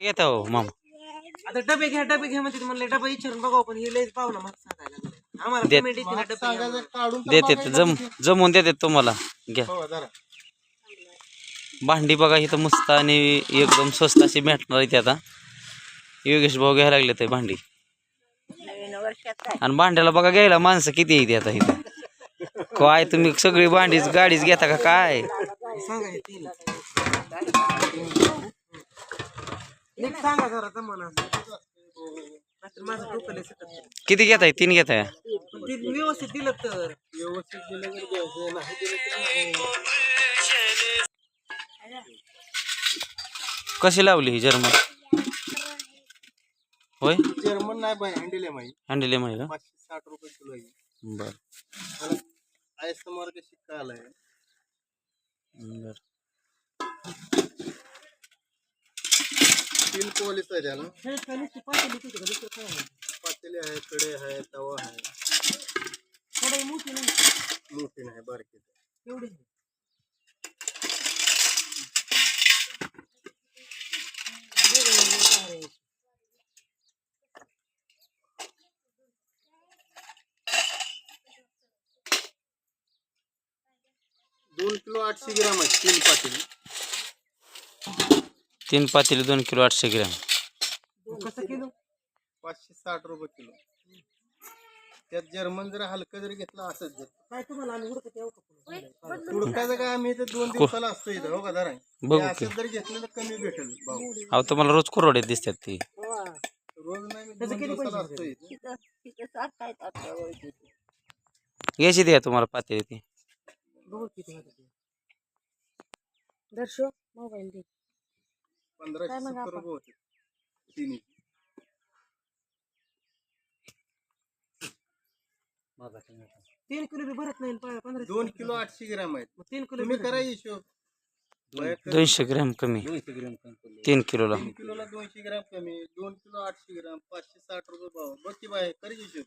येता हो मामा आता डबे घ्या डबे घ्या म्हणते म्हणले डबा विचारून बघावं पण हे लयच पाहुणा मग सांगायला लागले. आम्हाला देत. पेमेंट येते ना डबे घ्या म्हणून. काढून तर देते बघायला जम किती. जमवून देते तुम्हाला घ्या हो जरा भांडी बघा इथं मस्त आणि एकदम स्वस्त अशी भेटणार आहे ती आता योगेश भाऊ घ्यायला लागले ते भांडी आणि भांड्याला बघा घ्यायला माणसं किती येते आता इथं काय तुम्ही सगळी भांडीच गाडीच घेता का काय सांगा हे तीन नीट सांगा जरा जमाना नाहीतर माझं डोकं लय सटत आहे. किती घेताय तीन घेताय पण ते व्यवस्थित दिलं तर. व्यवस्थित दिलं तर घ्यायचं नाही दिलं तर नाही. कशी लावली ही जर्मन? होय? जर्मन नाही बाय हँडल आहे माही हँडल एम आहे का? पाचशे साठ रुपये किलो आहे. बर. मला आय आलाय बर. स्टील पोलीस आहे त्याला पातेले है कडे है तवा आहे. मोठी नाही. बारकी एवढी दोन किलो आठशे ग्राम आहे तीन पाटील. तीन पातेली दोन किलो आठशे ग्रॅम. कसं किलो? पाचशे साठ रुपये किलो. त्यात जर्मन जर हलकं जर घेतलं असंच जर. काय तुम्हाला आम्ही उडकत येऊ का पुढं? उडकायचं काय? आम्ही इथं दोन दिवसाला असतो इथं हो का बघू की. असं जर घेतलं तर कमी भेटेल भाऊ अहो तुम्हाला रोज कुरवडे दिसतात ती. रोज नाही मी दोन दिवसाला असतो इथं. याची द्या तुम्हाला पातेली ती. बघू किती होतं ते. दर्शो मोबाईल दे. पंधराशे मग सत्तर रुपये होते. तिन्ही. तीन किलो बी भरत नाही प- पंधरा दोन किलो आठशे ग्राम आहेत. मग तीन किलो तुम्ही करा. हिशोब. बाहेर करा. दोनशे ग्रॅम कमी. तीन किलोला. तीन किलोला दोनशे ग्राम कमी दोन किलो आठशे ग्राम पाचशे साठ रुपये भाव. बघ की बाहेर कर हिशोब.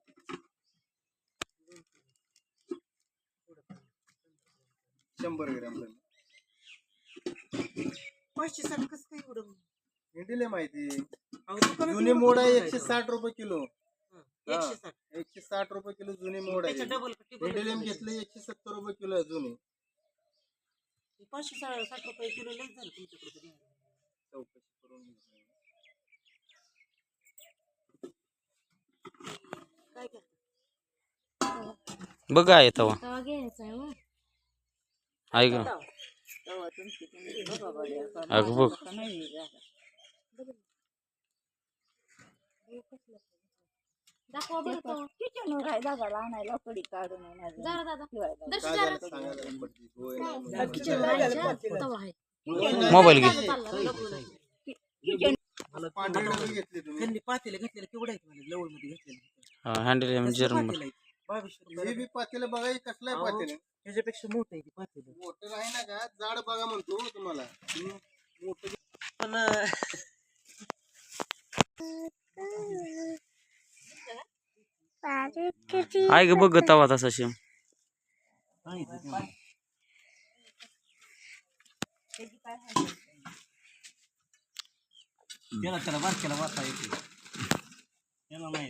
शंभर ग्राम झाले. पाचशे साठ कसं काय एवढं? दिले माहिती. अहो, दुकानात जुने एवढं मोड आहे कुठं एकशे जायचं? साठ रुपये किलो. हं, एकशे साठ एकशे साठ रुपये किलो जुने मोड आहे. डबल घेतले एकशे सत्तर रुपये किलो आहे जुने. पाचशे सा- साठ रुपये किलो लय झालं तुमच्याकडे तरी. चौकशी करून घे. काय करता? बघा आहे तवा तवा घ्यायचा आहे हो. आहे का? अगं बघ मोबाईल घे. घेतले हा हँडल एम बावीसशे हे रुपये बी पातेलं बघा हे कसलं आहे. पातेलं? त्याच्यापेक्षा मोठं आहे ते पातेलं. मोठं आहे ना का? जाड बघा म्हणतो हो तुम्हाला. हम्म. मोठं पण अं, आहे का बघ तवा तसा शिम. त्याला त्याला बारक्याला वाचा येते त्याला नाही.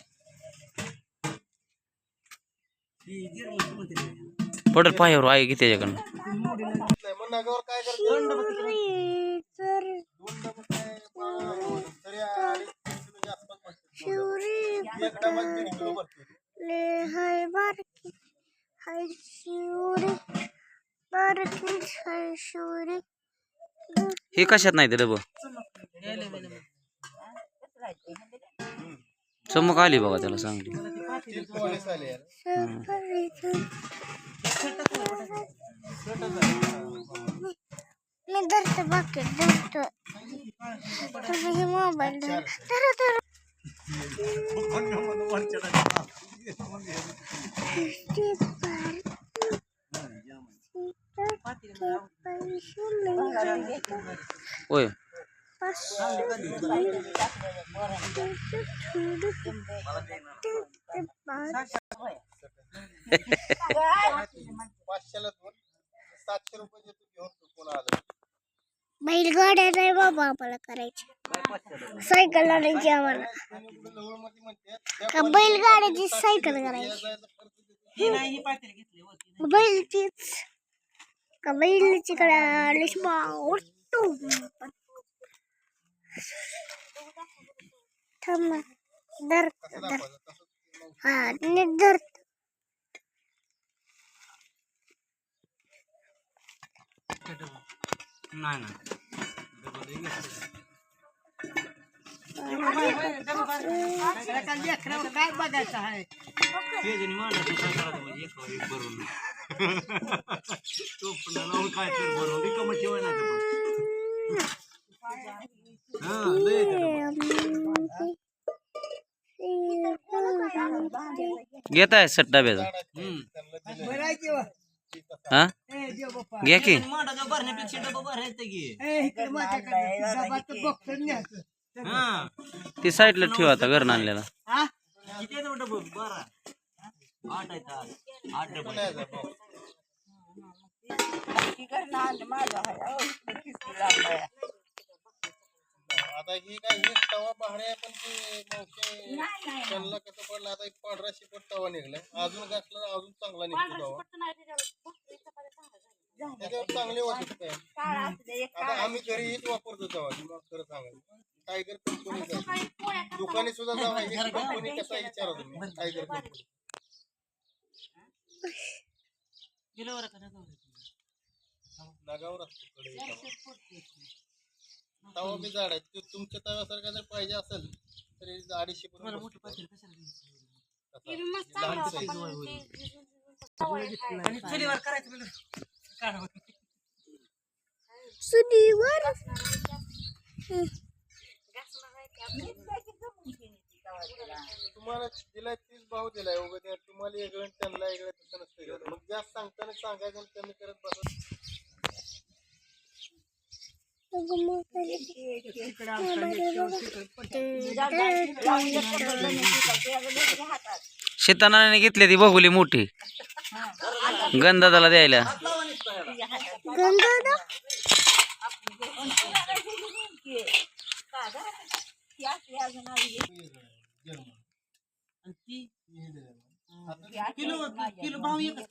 पातळ आहे. पायावर आहे की त्याच्याकडनं किती ले हाय हाय शिवरी शिवरी हे कशात नाही ते डब चमक आली बघा त्याला चांगली. मी धरते बाकी धरतो. तुम्ही हे मोबाईल धर. धर धर. होय पाचशेला दोन सातशे रुपये देतो घेऊन तू कोणा आलं बैलगाड्या नाही बाबा आम्हाला करायची सायकल आणायची आम्हाला का बैलगाड्याची सायकल करायची बैलचीच का बैलची कडे लिशमा उठतो थांब ना. धर धर हा नीट धर नाही काय बघायचं आहे घेत आहे सट डब्याचा हा? घ्या की? ती साईडला ठेव आता घरनं आणलेला आता ही काय ही तवा बाहेर आहे पण ते मावशी त्यांना कसं पडलं आता एक पांढरा शिपट तवा निघलाय. अजून घातला अजून चांगला निघतो तवा. त्याच्यावर चांगले वाटत काय आता आम्ही घरी हेच वापरतो तवा तुम्हाला खरं सांगायचं टायगर कंपनीचा दुकानी सुद्धा जावा ही कंपनी कसा विचारा तुम्ही? टायगर कंपनी नगावर असतो कडे तवा बी झाड आहे तो तुमच्या तव्यासारखा जर पाहिजे असेल तरी अडीचशे पण लहान size. आणि चुलीवर करायचं म्हणलं काढावं. सुनीवर तुम्हाला दिलाय तीच भाव दिलाय उगा त्या तुम्हाला वेगळं आणि त्यांना तसं नसतं घेत. मग जास्त सांगताना सांगायचं आणि कमी करत बसा शेतानाने घेतली ती बघुली मोठी. गंधादाला द्यायला. गंगादा किलो किलो भाव एकच